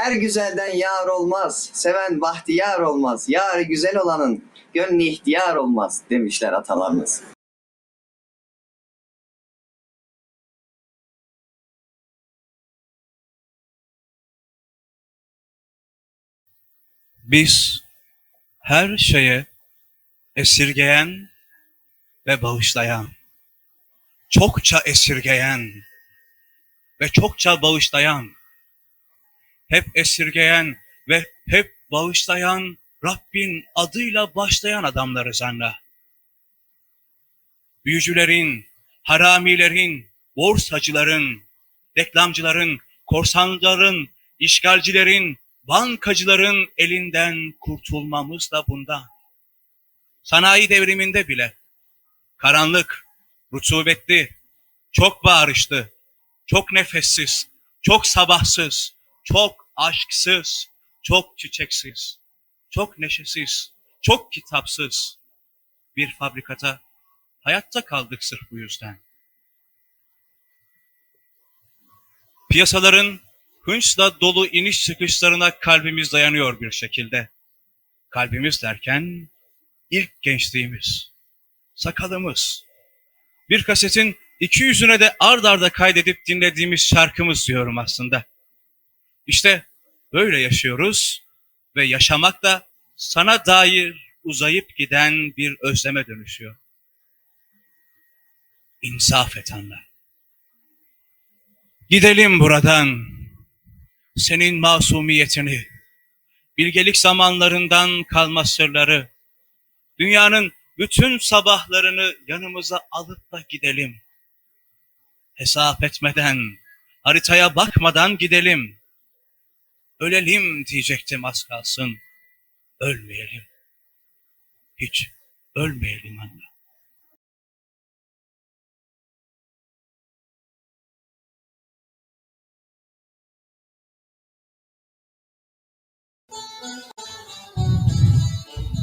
Her güzelden yar olmaz, seven bahtiyar olmaz. Yarı güzel olanın gönlü ihtiyar olmaz demişler atalarımız. Biz her şeye esirgeyen ve bağışlayan, çokça esirgeyen ve çokça bağışlayan, hep esirgeyen ve hep bağışlayan Rabbin adıyla başlayan adamlarız anla. Büyücülerin, haramilerin, borsacıların, reklamcıların, korsanların, işgalcilerin, bankacıların elinden kurtulmamız da bundan. Sanayi devriminde bile karanlık, rutubetli, çok bağırışlı, çok nefessiz, çok sabahsız, çok aşksız, çok çiçeksiz, çok neşesiz, çok kitapsız bir fabrikata hayatta kaldık sırf bu yüzden. Piyasaların hınçla dolu iniş çıkışlarına kalbimiz dayanıyor bir şekilde. Kalbimiz derken ilk gençliğimiz, sakalımız. Bir kasetin iki yüzüne de ard arda kaydedip dinlediğimiz şarkımız diyorum aslında. İşte böyle yaşıyoruz ve yaşamak da sana dair uzayıp giden bir özleme dönüşüyor. İnsaf et anla. Gidelim buradan. Senin masumiyetini, bilgelik zamanlarından kalma sırları, dünyanın bütün sabahlarını yanımıza alıp da gidelim. Hesap etmeden, haritaya bakmadan gidelim. Ölelim diyecektim az kalsın. Ölmeyelim. Hiç ölmeyelim anne.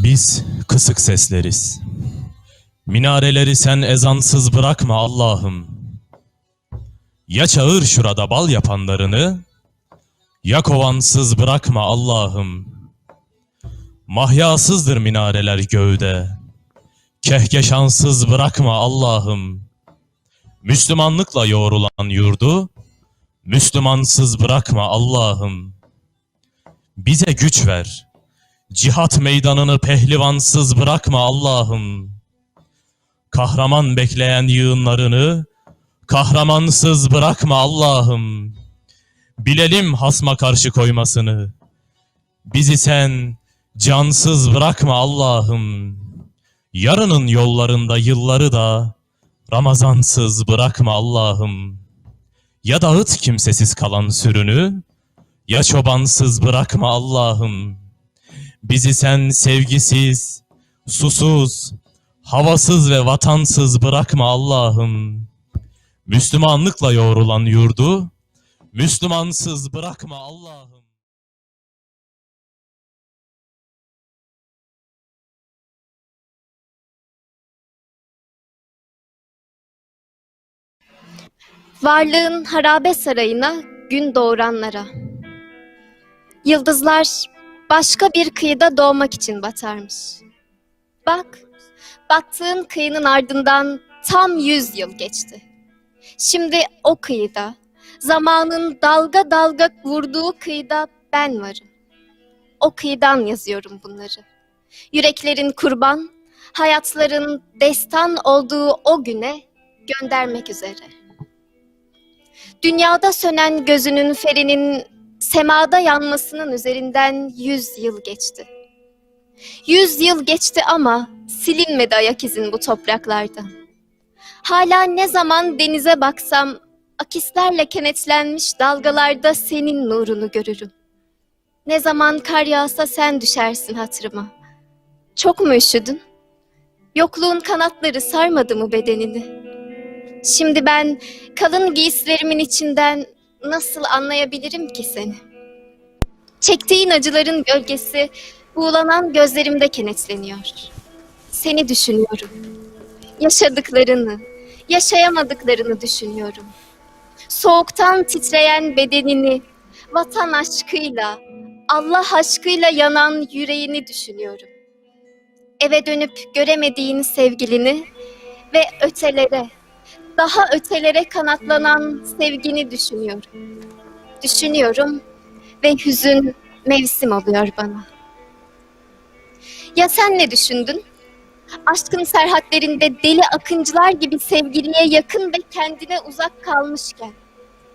Biz kısık sesleriz. Minareleri sen ezansız bırakma Allah'ım. Ya çağır şurada bal yapanlarını, ya kovansız bırakma Allah'ım. Mahyasızdır minareler göğde, kehkeşansız bırakma Allah'ım. Müslümanlıkla yoğrulan yurdu, Müslümansız bırakma Allah'ım. Bize güç ver, Cihat meydanını pehlivansız bırakma Allah'ım. Kahraman bekleyen yığınlarını kahramansız bırakma Allah'ım. Bilelim hasma karşı koymasını. Bizi sen cansız bırakma Allah'ım. Yarının yollarında yılları da Ramazansız bırakma Allah'ım. Ya dağıt kimsesiz kalan sürünü, ya çobansız bırakma Allah'ım. Bizi sen sevgisiz, susuz, havasız ve vatansız bırakma Allah'ım. Müslümanlıkla yoğrulan yurdu, Müslümansız bırakma Allah'ım. Varlığın harabe sarayına gün doğuranlara. Yıldızlar başka bir kıyıda doğmak için batarmış. Bak, battığın kıyının ardından tam yüz yıl geçti. Şimdi o kıyıda, zamanın dalga dalga vurduğu kıyıda ben varım. O kıyıdan yazıyorum bunları. Yüreklerin kurban, hayatların destan olduğu o güne göndermek üzere. Dünyada sönen gözünün ferinin semada yanmasının üzerinden yüz yıl geçti. Yüz yıl geçti ama silinmedi ayak izin bu topraklarda. Hala ne zaman denize baksam akislerle kenetlenmiş dalgalarda senin nurunu görürüm. Ne zaman kar yağsa sen düşersin hatırıma. Çok mu üşüdün? Yokluğun kanatları sarmadı mı bedenini? Şimdi ben kalın giysilerimin içinden nasıl anlayabilirim ki seni? Çektiğin acıların gölgesi buğulanan gözlerimde kenetleniyor. Seni düşünüyorum. Yaşadıklarını, yaşayamadıklarını düşünüyorum. Soğuktan titreyen bedenini, vatan aşkıyla, Allah aşkıyla yanan yüreğini düşünüyorum. Eve dönüp göremediğin sevgilini ve ötelere, daha ötelere kanatlanan sevgini düşünüyorum. Düşünüyorum ve hüzün mevsim oluyor bana. Ya sen ne düşündün? Aşkın serhatlerinde deli akıncılar gibi sevgiliye yakın ve kendine uzak kalmışken,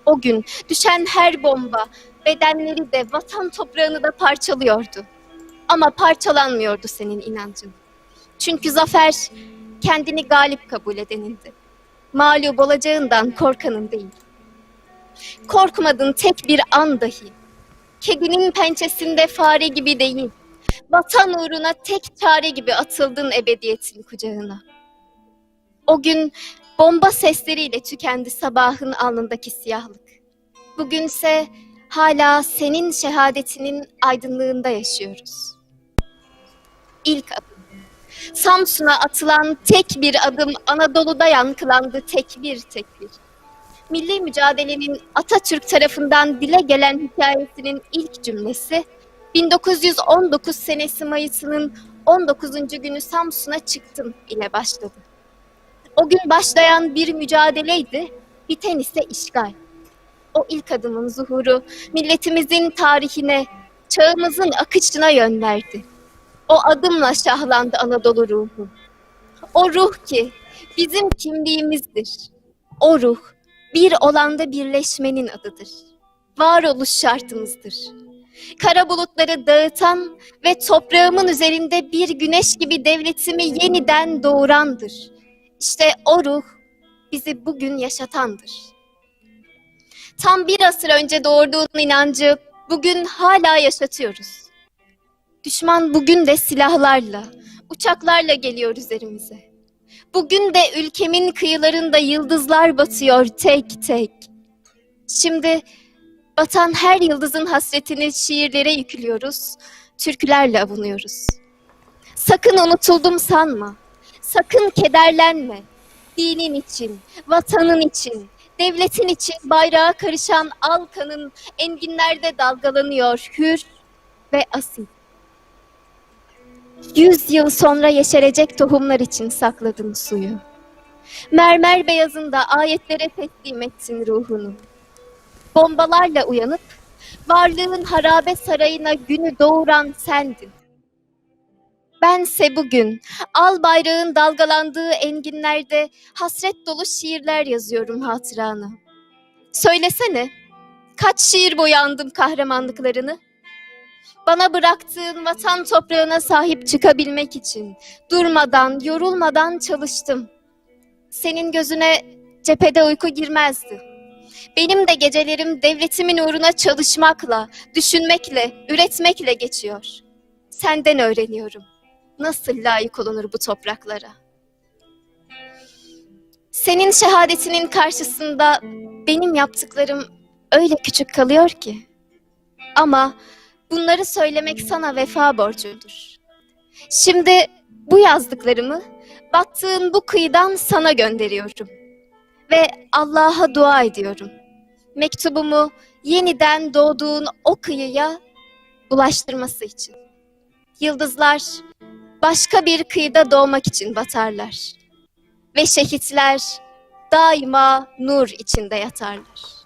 o gün düşen her bomba bedenleri de vatan toprağını da parçalıyordu. Ama parçalanmıyordu senin inancın. Çünkü zafer kendini galip kabul edenindi. Mağlup olacağından korkanın değil. Korkmadın tek bir an dahi. Kedinin pençesinde fare gibi değil. Vatan uğruna tek çare gibi atıldın ebediyetin kucağına. O gün bomba sesleriyle tükendi sabahın alnındaki siyahlık. Bugünse hala senin şehadetinin aydınlığında yaşıyoruz. İlk adım. Samsun'a atılan tek bir adım Anadolu'da yankılandı tekbir tekbir. Milli mücadelenin Atatürk tarafından dile gelen hikayesinin ilk cümlesi 1919 senesi Mayıs'ının 19. günü Samsun'a çıktım ile başladı. O gün başlayan bir mücadeleydi, biten ise işgal. O ilk adımın zuhuru milletimizin tarihine, çağımızın akışına yön verdi. O adımla şahlandı Anadolu ruhu. O ruh ki bizim kimliğimizdir. O ruh bir olanda birleşmenin adıdır. Varoluş şartımızdır. Kara bulutları dağıtan ve toprağımın üzerinde bir güneş gibi devletimi yeniden doğurandır. İşte o ruh bizi bugün yaşatandır. Tam bir asır önce doğurduğun inancı bugün hala yaşatıyoruz. Düşman bugün de silahlarla, uçaklarla geliyor üzerimize. Bugün de ülkemin kıyılarında yıldızlar batıyor tek tek. Şimdi batan her yıldızın hasretini şiirlere yüklüyoruz, türkülerle avunuyoruz. Sakın unutuldum sanma, sakın kederlenme. Dinin için, vatanın için, devletin için bayrağa karışan al kanın enginlerde dalgalanıyor hür ve asil. Yüz yıl sonra yeşerecek tohumlar için sakladın suyu. Mermer beyazında ayetlere teslim etsin ruhunu. Bombalarla uyanıp varlığın harabe sarayına günü doğuran sendin. Bense bugün al bayrağın dalgalandığı enginlerde hasret dolu şiirler yazıyorum hatırana. Söylesene, kaç şiir boyandım kahramanlıklarını? Bana bıraktığın vatan toprağına sahip çıkabilmek için durmadan, yorulmadan çalıştım. Senin gözüne cephede uyku girmezdi. Benim de gecelerim devletimin uğruna çalışmakla, düşünmekle, üretmekle geçiyor. Senden öğreniyorum. Nasıl layık olunur bu topraklara? Senin şehadetinin karşısında benim yaptıklarım öyle küçük kalıyor ki. Ama bunları söylemek sana vefa borcudur. Şimdi bu yazdıklarımı battığın bu kıyıdan sana gönderiyorum. Ve Allah'a dua ediyorum. Mektubumu yeniden doğduğun o kıyıya ulaştırması için. Yıldızlar başka bir kıyıda doğmak için batarlar. Ve şehitler daima nur içinde yatarlar.